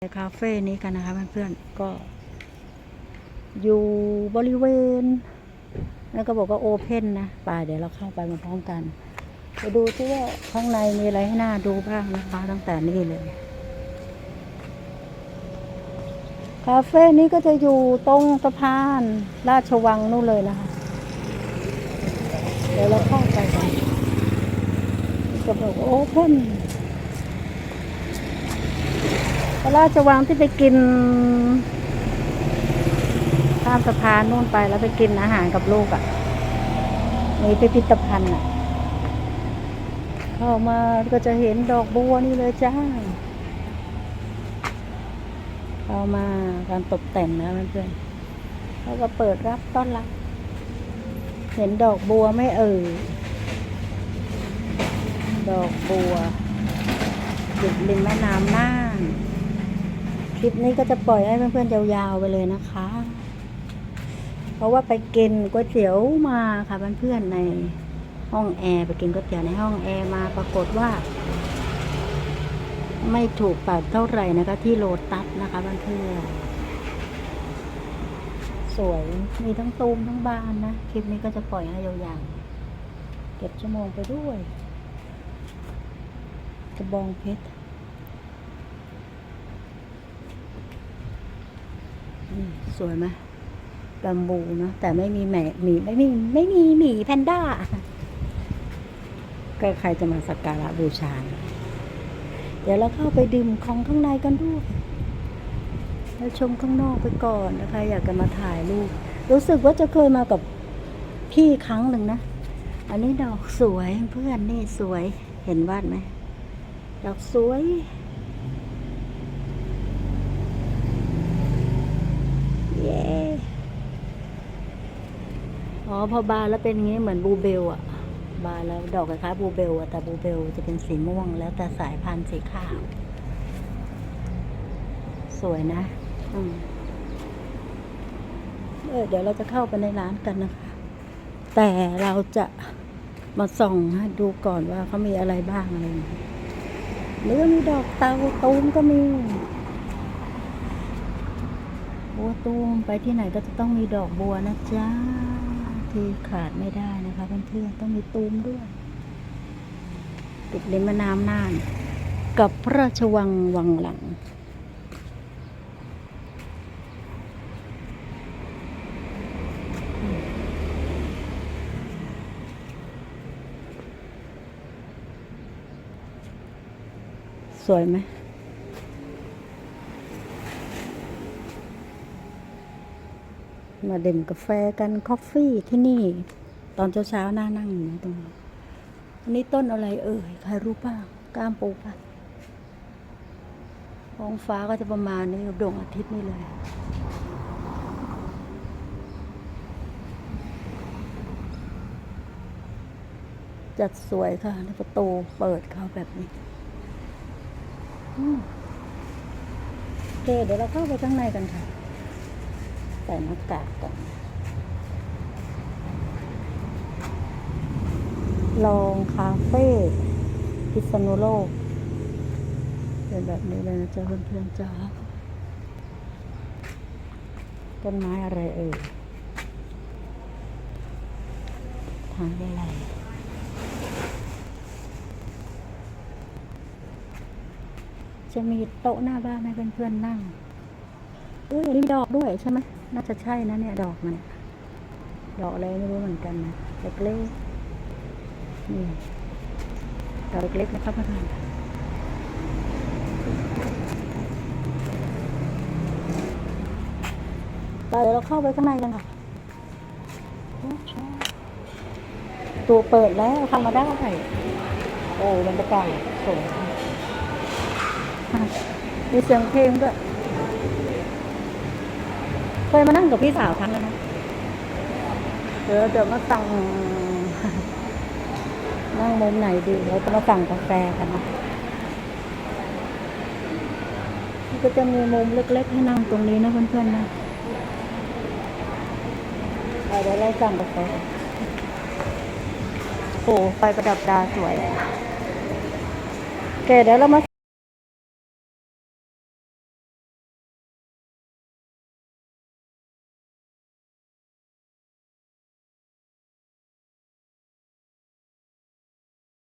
คาเฟ่นี้กันนะคะเพื่อนๆก็อยู่บริเวณ แล้วก็บอกว่าโอเพนนะไป่าเดี๋ยวเราเข้าไปมาพร้อมกันไปดูที่ว่าข้างในมีอะไรให้น่าดูบ้างนะคะตั้งแต่นี่เลย คาเฟ่นี้ก็จะอยู่ตรงสะพานราชวังนู่นเลยนะคะ เดี๋ยวเราเข้าไปกันก็บอกโอเพน พระราชวังที่ไปกินข้ามสะพานนู่นไปแล้วไปกินอาหารกับลูกอะ่ะมีพิพิธภัณฑ์อะ เข้ามาก็จะเห็นดอกบัวนี่เลยจ้าเข้ามาการตกแต่งนะเพื่อนเขาก็เปิดรับต้อนรับ เห็นดอกบัวไม่เอ่ยดอกบัวอยู่ริมแม่น้ำน่าน คลิปนี้ก็จะปล่อยให้เพื่อนๆยาวๆไปเลยนะคะ เพราะว่าไปกินก๋วยเตี๋ยวมาค่ะเพื่อนๆในห้องแอร์ไปกินก๋วยเตี๋ยวในห้องแอร์มาปรากฏว่า ไม่ถูกปากเท่าไหร่นะคะ ที่โลตัสนะคะเพื่อนๆสวยมีทั้งตูมทั้งบานนะ คลิปนี้ก็จะปล่อยให้ยาวๆเก็บชั่วโมงไปด้วย กระบองเพชร สวยไหมบัมบูเนอะแต่ไม่มีแหมหมีไม่มีไม่มีหมีแพนด้า ก็ใครจะมาสักการะบูชา เดี๋ยวเราเข้าไปดื่มของข้างในกันด้วยแล้วชมข้างนอกไปก่อนนะคะ อยากจะมาถ่ายรูปรู้สึกว่าจะเคยมากับพี่ครั้งหนึ่งนะ อันนี้ดอกสวยเพื่อนนี่สวยเห็นวาดไหมดอกสวย เย้อ๋อพอบานแล้วเป็นอย่างนี้เหมือนบลูเบลอะบานแล้วดอกคล้ายๆบลูเบลอะแต่บลูเบลจะเป็นสีม่วง แล้วแต่สายพันธุ์สีขาว สวยนะอืมเออเดี๋ยวเราจะเข้าไปในร้านกันนะคะ แต่เราจะมาส่องให้ดูก่อนว่าเขามีอะไรบ้างอะไรอย่างเงี้ยหรือว่ามีดอกเตาตูมก็มี บัวตูมไปที่ไหนก็จะต้องมีดอกบัวนะจ๊ะที่ขาดไม่ได้นะคะเพื่อนๆต้องมีตูมด้วย ติดริมแม่น้ำน่าน กับพระราชวังวังหลังสวยไหม มาดื่มกาแฟกันคอฟฟี่ที่นี่ ตอนเช้าๆน่านั่งอยู่ตรงนี้อันนี้ต้นอะไรเอ่ยใครรู้ป่างก้ามปูป่ะท้องฟ้าก็จะประมาณนี้ดวงอาทิตย์นี่เลยจัดสวยค่ะในประตูเปิดเขาแบบนี้โอเคเดี๋ยวเราเข้าไปข้างในกันค่ะ ใส่หน้ากากก่อนลองคาเฟ่พิษณุโลก เป็นแบบนี้เลยนะจ๊ะเพื่อนๆจ้าต้นไม้อะไรเอ่ยทางอะไรจะมีโต๊ะหน้าบ้านให้เพื่อนๆนั่งเอ้ยมีดอกด้วยใช่ไหม น่าจะใช่นะเนี่ย ดอกมันดอกอะไรไม่รู้เหมือนกันนะเล็กๆนี่ดอกเล็กๆนะครับพ่อนไปเดี๋ยวเราเข้าไปข้างในกันค่ะตัวเปิดแล้วเข้ามาได้ โอ้บรรยากาศสวยมีเสียงเพลงด้วย เคยมานั่งกับพี่สาวครั้งแล้วนะเดี๋ยวเดี๋ยวมาสั่งนั่งมุมไหนดีเราจะมาสั่งกาแฟกันนะก็จะมีมุมเล็กๆให้นั่งตรงนี้นะเพื่อนๆนะเอาเดี๋ยวเราสั่งกาแฟโอ้ไฟประดับดาสวยโอเคเดี๋ยวเรามา